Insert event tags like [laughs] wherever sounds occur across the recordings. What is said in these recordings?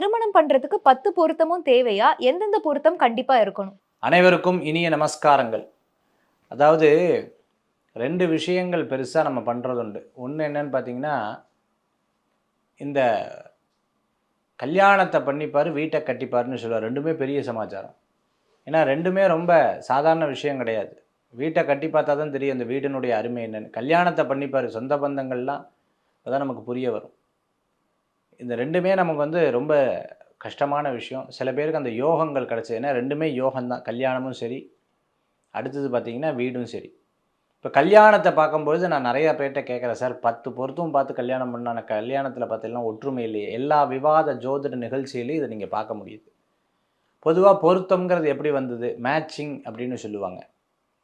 திருமணம் பண்றதுக்கு பத்து பொருத்தமும் தேவையா? எந்தெந்த பொருத்தம் கண்டிப்பா இருக்கணும்? அனைவருக்கும் இனிய நமஸ்காரங்கள். அதாவது ரெண்டு விஷயங்கள் பெருசாக நம்ம பண்ணுறது உண்டு ஒன்று என்னன்னு பார்த்தீங்கன்னா இந்த கல்யாணத்தை பண்ணிப்பார் வீட்டை கட்டிப்பாருன்னு சொல்லுவார். ரெண்டுமே பெரிய சமாச்சாரம். ஏன்னா ரெண்டுமே ரொம்ப சாதாரண விஷயம் கிடையாது. வீட்டை கட்டி பார்த்தா தான் தெரியும் அந்த வீட்டினுடைய அருமை என்னன்னு. கல்யாணத்தை பண்ணிப்பார் சொந்த பந்தங்கள்லாம் அதான் நமக்கு புரிய வரும். இந்த ரெண்டுமே நமக்கு வந்து ரொம்ப கஷ்டமான விஷயம். சில பேருக்கு அந்த யோகங்கள் கிடச்சது. ஏன்னா ரெண்டுமே யோகம்தான் கல்யாணமும் சரி அடுத்தது பார்த்திங்கன்னா வீடும் சரி. இப்போ கல்யாணத்தை பார்க்கும்பொழுது நான் நிறைய பேர்கிட்ட கேட்குறேன் சார் பத்து பொருத்தும் பார்த்து கல்யாணம் பண்ணான கல்யாணத்தில் பார்த்தீங்கன்னா ஒற்றுமை இல்லையே? எல்லா விவாத ஜோதிட நிகழ்ச்சியிலையும் இதை நீங்கள் பார்க்க முடியுது. பொதுவாக பொருத்தம்ங்கிறது எப்படி வந்தது? மேட்சிங் அப்படின்னு சொல்லுவாங்க.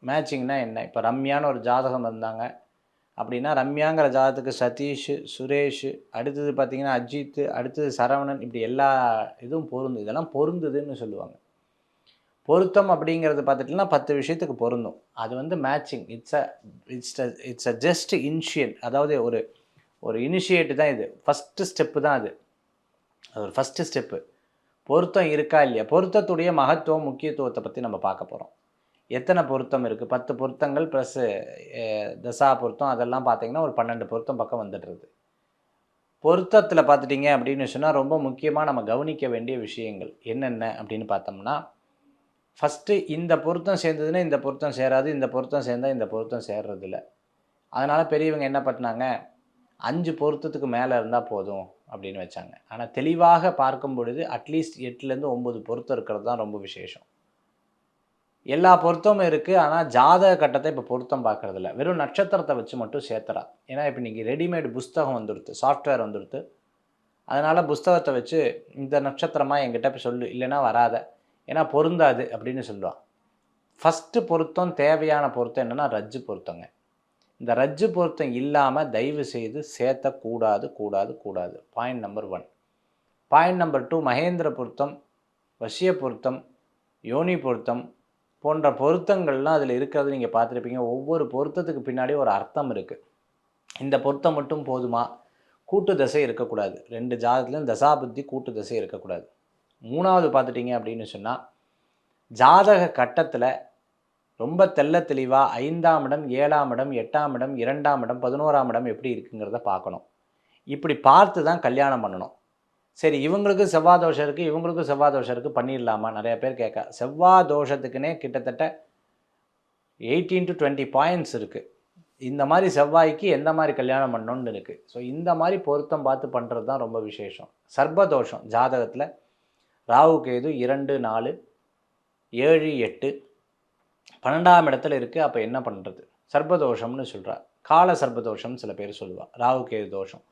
மேட்சிங்னா என்ன? இப்போ ரம்யான்னு ஒரு ஜாதகம் வந்தாங்க. அப்படின்னா ரம்யாங்கிற ஜாதகத்துக்கு சதீஷ் சுரேஷ் அடுத்தது பார்த்திங்கன்னா அஜித் அடுத்தது சரவணன் இப்படி எல்லா இதுவும் பொருந்தும். இதெல்லாம் பொருந்துதுன்னு சொல்லுவாங்க. பொருத்தம் அப்படிங்கிறது பார்த்துட்டிங்கன்னா பத்து விஷயத்துக்கு பொருந்தும். அது வந்து matching it's a it's a it's a just initial அதாவது ஒரு ஒரு இனிஷியேட்டு தான் இது. ஃபஸ்ட்டு ஸ்டெப்பு தான் அது. அது ஒரு ஃபஸ்ட்டு ஸ்டெப்பு பொருத்தம் இருக்கா இல்லையா? பொருத்தத்துடைய மகத்துவம் முக்கியத்துவத்தை பற்றி நம்ம பார்க்க போகிறோம் எத்தனை பொருத்தம் இருக்குது பத்து பொருத்தங்கள் ப்ளஸ்ஸு தசா பொருத்தம் அதெல்லாம் பார்த்திங்கன்னா ஒரு பன்னெண்டு பொருத்தம் பக்கம் வந்துடுறது. பொருத்தத்தில் பார்த்துட்டிங்க அப்படின்னு சொன்னால் ரொம்ப முக்கியமாக நம்ம கவனிக்க வேண்டிய விஷயங்கள் என்னென்ன அப்படின்னு பார்த்தோம்னா ஃபஸ்ட்டு இந்த பொருத்தம் சேர்ந்ததுன்னா இந்த பொருத்தம் சேராது இந்த பொருத்தம் சேர்ந்தால் இந்த பொருத்தம் சேர்றதில்ல. அதனால் பெரியவங்க என்ன பண்ணாங்க? அஞ்சு பொருத்தத்துக்கு மேலே இருந்தால் போதும் அப்படின்னு வச்சாங்க. ஆனால் தெளிவாக பார்க்கும் பொழுது அட்லீஸ்ட் எட்டுலேருந்து ஒம்பது பொருத்தம் இருக்கிறது தான் ரொம்ப விசேஷம். எல்லா பொருத்தமும் இருக்குது ஆனால் ஜாதக கட்டத்தை இப்போ பொருத்தம் பார்க்கறதில்ல. வெறும் நட்சத்திரத்தை வச்சு மட்டும் சேர்த்துறா. ஏன்னா இப்போ நீங்கள் ரெடிமேடு புஸ்தகம் வந்துடுது சாஃப்ட்வேர் வந்துடுது அதனால் புஸ்தகத்தை வச்சு இந்த நட்சத்திரமாக என்கிட்ட போய் சொல்லு இல்லைன்னா வராத. ஏன்னா பொருந்தாது அப்படின்னு சொல்லுவான் ஃபஸ்ட்டு பொருத்தம் தேவையான பொருத்தம் என்னென்னா ரஜ்ஜு பொருத்தங்க. இந்த ரஜ்ஜு பொருத்தம் இல்லாமல் தயவு செய்து சேர்த்தக்கூடாது கூடாது கூடாது point number one point number two Mahendra பொருத்தம் வசிய பொருத்தம் யோனி பொருத்தம் போன்ற பொருத்தங்கள்லாம் அதில் இருக்கிறது நீங்கள் பார்த்துருப்பீங்க. ஒவ்வொரு பொருத்தத்துக்கு பின்னாடி ஒரு அர்த்தம் இருக்குது இந்த பொருத்தம் மட்டும் போதுமா? கூட்டு தசை இருக்கக்கூடாது. ரெண்டு ஜாதகத்துலையும் தசாபுத்தி கூட்டு தசை இருக்கக்கூடாது. மூணாவது பார்த்துட்டிங்க அப்படின்னு சொன்னால் ஜாதக கட்டத்தில் ரொம்ப தெள்ள தெளிவாக ஐந்தாம் இடம் ஏழாம் இடம் எட்டாம் இடம் இரண்டாம் இடம் பதினோராம் இடம் எப்படி இருக்குங்கிறத பார்க்கணும். இப்படி பார்த்து தான் கல்யாணம் பண்ணணும். சரி இவங்களுக்கு செவ்வாய் தோஷம் இருக்குது இவங்களுக்கும் செவ்வாய் தோஷம் இருக்குது பண்ணிடலாமா? நிறைய பேர் கேட்க செவ்வாய் தோஷத்துக்குனே கிட்டத்தட்ட எயிட்டீன் டு டுவெண்ட்டி பாயிண்ட்ஸ் இருக்குது இந்த மாதிரி செவ்வாய்க்கு எந்த மாதிரி கல்யாணம் பண்ணணும்னு இருக்குது ஸோ இந்த மாதிரி பொருத்தம் பார்த்து பண்ணுறது தான் ரொம்ப விசேஷம். சர்பதோஷம் ஜாதகத்தில் ராகு கேது இரண்டு நாலு ஏழு எட்டு பன்னெண்டாம் இடத்துல இருக்குது அப்போ என்ன பண்ணுறது சர்பதோஷம்னு சொல்கிறா கால சர்பதோஷம்னு சில பேர் சொல்லுவாள் ராகு கேது தோஷம்.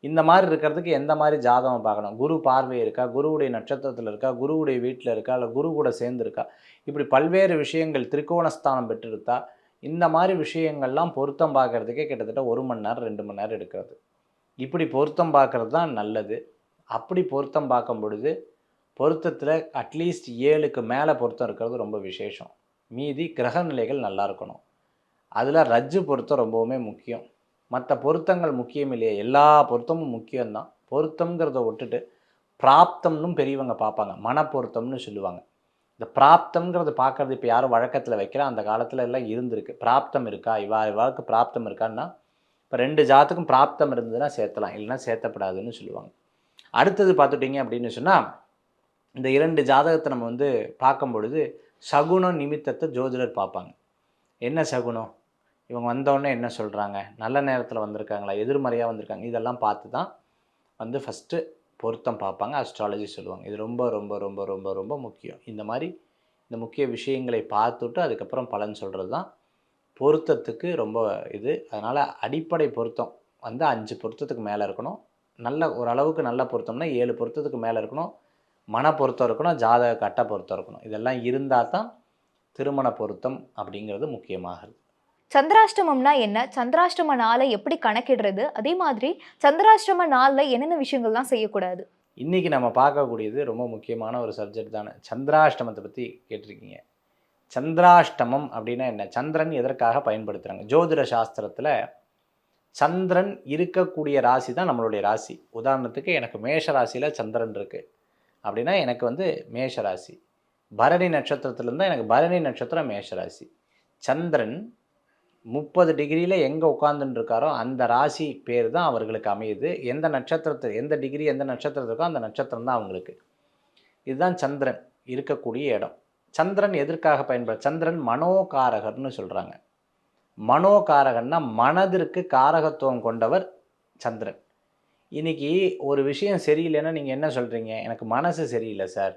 இந்த மாதிரி இருக்கிறதுக்கு எந்த மாதிரி ஜாதகம் பார்க்கணும்? குரு பார்வை இருக்கா? குருவுடைய நட்சத்திரத்தில் இருக்கா? குருவுடைய வீட்டில் இருக்கா? இல்லை குரு கூட சேர்ந்துருக்கா? இப்படி பல்வேறு விஷயங்கள் திரிகோணஸ்தானம் பெற்றிருத்தா இந்த மாதிரி விஷயங்கள்லாம் பொருத்தம் பார்க்குறதுக்கே கிட்டத்தட்ட ஒரு மணி நேரம் ரெண்டு மணி நேரம் எடுக்கிறது. இப்படி பொருத்தம் பார்க்குறது தான் நல்லது. அப்படி பொருத்தம் பார்க்கும் பொழுது பொருத்தத்தில் அட்லீஸ்ட் ஏழுக்கு மேலே பொருத்தம் இருக்கிறது ரொம்ப விசேஷம். மீதி கிரக நிலைகள் நல்லா இருக்கணும். அதில் ரஜ்ஜு பொருத்தம் ரொம்பவுமே முக்கியம். மற்ற பொருத்தங்கள் முக்கியம் இல்லையே எல்லா பொருத்தமும் முக்கியம்தான். பொருத்தம்ங்கிறத விட்டுட்டு பிராப்தம்னும் பெரியவங்க பார்ப்பாங்க. மன பொருத்தம்னு சொல்லுவாங்க. இந்த பிராப்தம்ங்கிறத பார்க்குறது இப்போ யாரும் வழக்கத்தில் வைக்கிறா அந்த காலத்தில் எல்லாம் இருந்திருக்கு. பிராப்தம் இருக்கா? இவா இவாளுக்கு பிராப்தம் இருக்கான்னா இப்போ ரெண்டு ஜாத்துக்கும் பிராப்தம் இருந்ததுன்னா சேர்த்தலாம். இல்லைன்னா சேர்த்தப்படாதுன்னு சொல்லுவாங்க. அடுத்தது பார்த்துட்டிங்க அப்படின்னு சொன்னால் இந்த இரண்டு ஜாதகத்தை நம்ம வந்து பார்க்கும் பொழுது சகுனம் நிமித்தத்தை ஜோதிடர் பார்ப்பாங்க. என்ன சகுனம்? இவங்க வந்தோடனே என்ன சொல்கிறாங்க நல்ல நேரத்தில் வந்திருக்காங்களா? எதிர்மறையாக வந்திருக்காங்க. இதெல்லாம் பார்த்து தான் வந்து ஃபஸ்ட்டு பொருத்தம் பார்ப்பாங்க. அஸ்ட்ராலஜி சொல்லுவாங்க. இது ரொம்ப ரொம்ப ரொம்ப ரொம்ப ரொம்ப முக்கியம். இந்த மாதிரி இந்த முக்கிய விஷயங்களை பார்த்துட்டு அதுக்கப்புறம் பலன் சொல்கிறது தான் பொருத்தத்துக்கு ரொம்ப இது. அதனால் அடிப்படை பொருத்தம் வந்து அஞ்சு பொருத்தத்துக்கு மேலே இருக்கணும். நல்ல ஓரளவுக்கு நல்ல பொருத்தம்னா ஏழு பொருத்தத்துக்கு மேலே இருக்கணும். மன பொருத்தம் இருக்கணும். ஜாதக கட்ட பொருத்தம் இருக்கணும். இதெல்லாம் இருந்தால் தான் திருமண பொருத்தம் அப்படிங்கிறது முக்கியமாகிறது. சந்திராஷ்டமம்னா என்ன? சந்திராஷ்டம நாளை எப்படி கணக்கிடுறது? அதே மாதிரி சந்திராஷ்டம நாளில் என்னென்ன விஷயங்கள்லாம் செய்யக்கூடாது? இன்றைக்கி நம்ம பார்க்கக்கூடியது ரொம்ப முக்கியமான ஒரு சப்ஜெக்ட் தானே. சந்திராஷ்டமத்தை பற்றி கேட்டிருக்கீங்க. சந்திராஷ்டமம் அப்படின்னா என்ன? சந்திரன் எதற்காக பயன்படுத்துகிறாங்க ஜோதிட சாஸ்திரத்தில் சந்திரன் இருக்கக்கூடிய ராசி தான் நம்மளுடைய ராசி. உதாரணத்துக்கு எனக்கு மேஷ ராசியில் சந்திரன் இருக்குது அப்படின்னா எனக்கு வந்து மேஷராசி பரணி நட்சத்திரத்துலேருந்து எனக்கு பரணி நட்சத்திரம் மேஷராசி சந்திரன் முப்பது டிகிரியில் எங்கே உட்காந்துட்டு இருக்காரோ அந்த ராசி பேர் தான் அவர்களுக்கு அமையுது. எந்த நட்சத்திரத்து எந்த டிகிரி எந்த நட்சத்திரத்துக்கோ அந்த நட்சத்திரம் தான் அவங்களுக்கு. இதுதான் சந்திரன் இருக்கக்கூடிய இடம். சந்திரன் எதற்காக பயன்படுற சந்திரன் மனோகாரகர்னு சொல்கிறாங்க மனோகாரகன்னா மனதிற்கு காரகத்துவம் கொண்டவர் சந்திரன். இன்னைக்கு ஒரு விஷயம் சரியில்லைன்னா நீங்கள் என்ன சொல்கிறீங்க எனக்கு மனசு சரியில்லை சார்.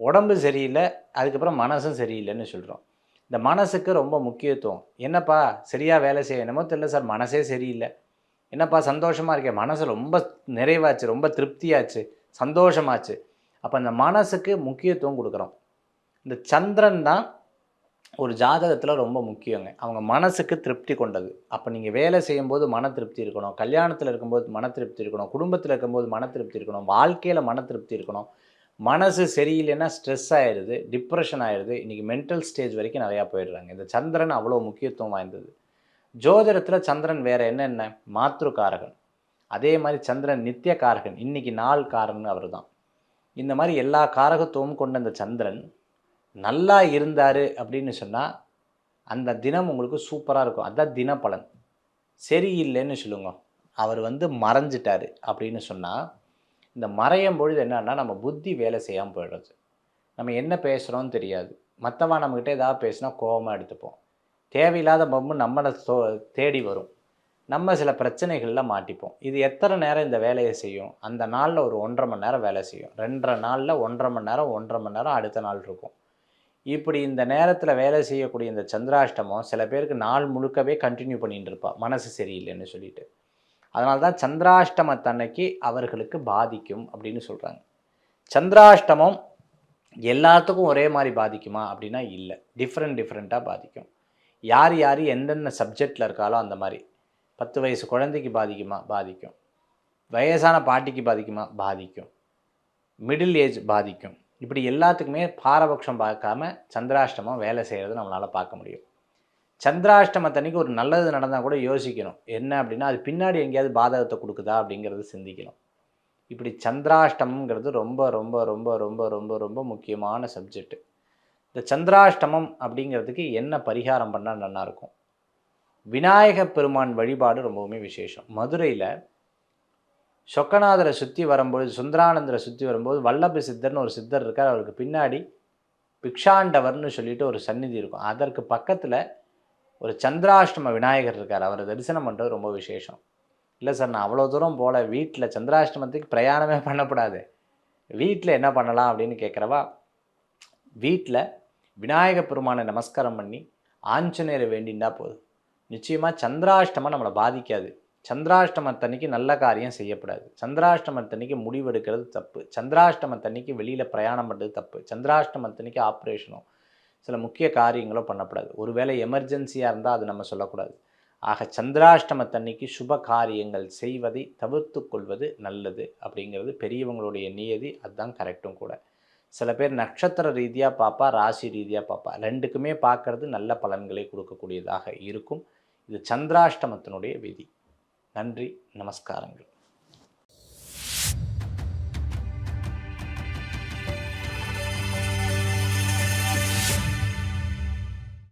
உடம்பு சரியில்லை அதுக்கப்புறம் மனசும் சரியில்லைன்னு சொல்கிறோம் இந்த மனசுக்கு ரொம்ப முக்கியத்துவம். என்னப்பா சரியாக வேலை செய்ய என்னமோ தெரியல சார் மனசே சரியில்லை. என்னப்பா சந்தோஷமாக இருக்கேன் மனசு ரொம்ப நிறைவாச்சு ரொம்ப திருப்தியாச்சு சந்தோஷமாச்சு. அப்போ அந்த மனசுக்கு முக்கியத்துவம் கொடுக்குறோம். இந்த சந்திரன் தான் ஒரு ஜாதகத்தில் ரொம்ப முக்கியங்க. அவங்க மனசுக்கு திருப்தி கொண்டது. அப்போ நீங்கள் வேலை செய்யும்போது மன திருப்தி இருக்கணும். கல்யாணத்தில் இருக்கும்போது மன திருப்தி இருக்கணும். குடும்பத்தில் இருக்கும்போது மன திருப்தி இருக்கணும். வாழ்க்கையில் மன திருப்தி இருக்கணும். மனசு சரியில்லைன்னா ஸ்ட்ரெஸ் ஆயிடுது டிப்ரெஷன் ஆயிடுது. இன்றைக்கி மென்டல் ஸ்டேஜ் வரைக்கும் நிறையா போயிடுறாங்க. இந்த சந்திரன் அவ்வளோ முக்கியத்துவம் வாய்ந்தது. ஜோதிடத்தில் சந்திரன் வேறு என்னென்ன மாத்ருகாரகன் அதே மாதிரி சந்திரன் நித்திய காரகன் இன்றைக்கி நாள் காரன் அவர் தான் இந்த மாதிரி எல்லா காரகத்துவமும் கொண்ட இந்த சந்திரன் நல்லா இருந்தார் அப்படின்னு சொன்னால் அந்த தினம் உங்களுக்கு சூப்பராக இருக்கும். அதுதான் தினப்பலன். சரியில்லைன்னு சொல்லுங்க. அவர் வந்து மறைஞ்சிட்டார் அப்படின்னு சொன்னால் இந்த மறையும் பொழுது என்னன்னா நம்ம புத்தி வேலை செய்யாமல் போயிடுறது. நம்ம என்ன பேசுகிறோன்னு தெரியாது. மற்றவன் நம்மக்கிட்ட ஏதாவது பேசினா கோபமாக எடுத்துப்போம். தேவையில்லாத பம்பு நம்மளை தோ தேடி வரும். நம்ம சில பிரச்சனைகளில் மாட்டிப்போம். இது எத்தனை நேரம் இந்த வேலையை செய்யும்? அந்த நாளில் ஒரு ஒன்றரை மணி நேரம் வேலை செய்யும். ரெண்டரை நாளில் ஒன்றரை மணி நேரம் ஒன்றரை மணி நேரம் அடுத்த நாள் இருக்கும். இப்படி இந்த நேரத்தில் வேலை செய்யக்கூடிய இந்த சந்திராஷ்டமம் சில பேருக்கு நாள் முழுக்கவே கண்டினியூ பண்ணிகிட்டு இருப்பாள் மனசு சரியில்லைன்னு சொல்லிட்டு. அதனால தான் சந்திராஷ்டமத்தன்னைக்கு அவர்களுக்கு பாதிக்கும் அப்படின்னு சொல்கிறாங்க சந்திராஷ்டமம் எல்லாத்துக்கும் ஒரே மாதிரி பாதிக்குமா அப்படின்னா இல்லை. டிஃப்ரெண்ட் டிஃப்ரெண்ட்டாக பாதிக்கும். யார் யார் எந்தெந்த சப்ஜெக்டில் இருக்காலோ அந்த மாதிரி. பத்து வயசு குழந்தைக்கு பாதிக்குமா? பாதிக்கும். வயசான பாட்டிக்கு பாதிக்குமா? பாதிக்கும். மிடில் ஏஜ் பாதிக்கும். இப்படி எல்லாத்துக்குமே பாரபட்சம் பார்க்காம சந்திராஷ்டமம் வேலை செய்கிறது நம்மளால் பார்க்க முடியும். சந்திராஷ்டமத்தன்னைக்கு ஒரு நல்லது நடந்தால் கூட யோசிக்கணும். என்ன அப்படின்னா அது பின்னாடி எங்கேயாவது பாதகத்தை கொடுக்குதா அப்படிங்கிறது சிந்திக்கணும். இப்படி சந்திராஷ்டமங்கிறது ரொம்ப ரொம்ப ரொம்ப ரொம்ப ரொம்ப ரொம்ப முக்கியமான சப்ஜெக்ட் இந்த சந்திராஷ்டமம் அப்படிங்கிறதுக்கு என்ன பரிகாரம் பண்ணால் நல்லாயிருக்கும் விநாயக பெருமான் வழிபாடு ரொம்பவுமே விசேஷம். மதுரையில் சொக்கநாதரை சுற்றி வரும்போது சுந்தரானந்தரை சுற்றி வரும்போது வல்லப சித்தர்னு ஒரு சித்தர் இருக்கார். அவருக்கு பின்னாடி பிக்ஷாண்டவர்னு சொல்லிட்டு ஒரு சந்நிதி இருக்கும். அதற்கு பக்கத்தில் ஒரு சந்திராஷ்டம விநாயகர் இருக்கார். அவரை தரிசனம் பண்ணுறது ரொம்ப விசேஷம். இல்லை சார் நான் அவ்வளோ தூரம் போல வீட்டில் சந்திராஷ்டமத்துக்கு பிரயாணமே [laughs] பண்ணக்கூடாது. வீட்டில் என்ன பண்ணலாம் அப்படின்னு கேட்குறவா வீட்டில் விநாயக பெருமானை நமஸ்காரம் பண்ணி ஆஞ்சநேயரை வேண்டிண்டா போதும். நிச்சயமாக சந்திராஷ்டமம் நம்மளை பாதிக்காது. சந்திராஷ்டமத்தன்னைக்கு நல்ல காரியம் செய்யக்கூடாது சந்திராஷ்டமத்தன்னைக்கு முடிவெடுக்கிறது தப்பு. சந்திராஷ்டமத்தன்னைக்கு வெளியில் பிரயாணம் பண்ணுறது தப்பு. சந்திராஷ்டமத்தன்னைக்கு ஆப்ரேஷனும் சில முக்கிய காரியங்களோ பண்ணக்கூடாது ஒருவேளை எமர்ஜென்சியாக இருந்தால் அது நம்ம சொல்லக்கூடாது. ஆக சந்திராஷ்டமத்தன்னைக்கு சுப காரியங்கள் செய்வதை தவிர்த்து கொள்வது நல்லது அப்படிங்கிறது பெரியவங்களுடைய நியதி. அதுதான் கரெக்டும் கூட. சில பேர் நட்சத்திர ரீதியாக பார்ப்பா ராசி ரீதியாக பார்ப்பா ரெண்டுக்குமே பார்க்கறது நல்ல பலன்களை கொடுக்கக்கூடியதாக இருக்கும். இது சந்திராஷ்டமத்தினுடைய விதி. நன்றி நமஸ்காரங்கள்.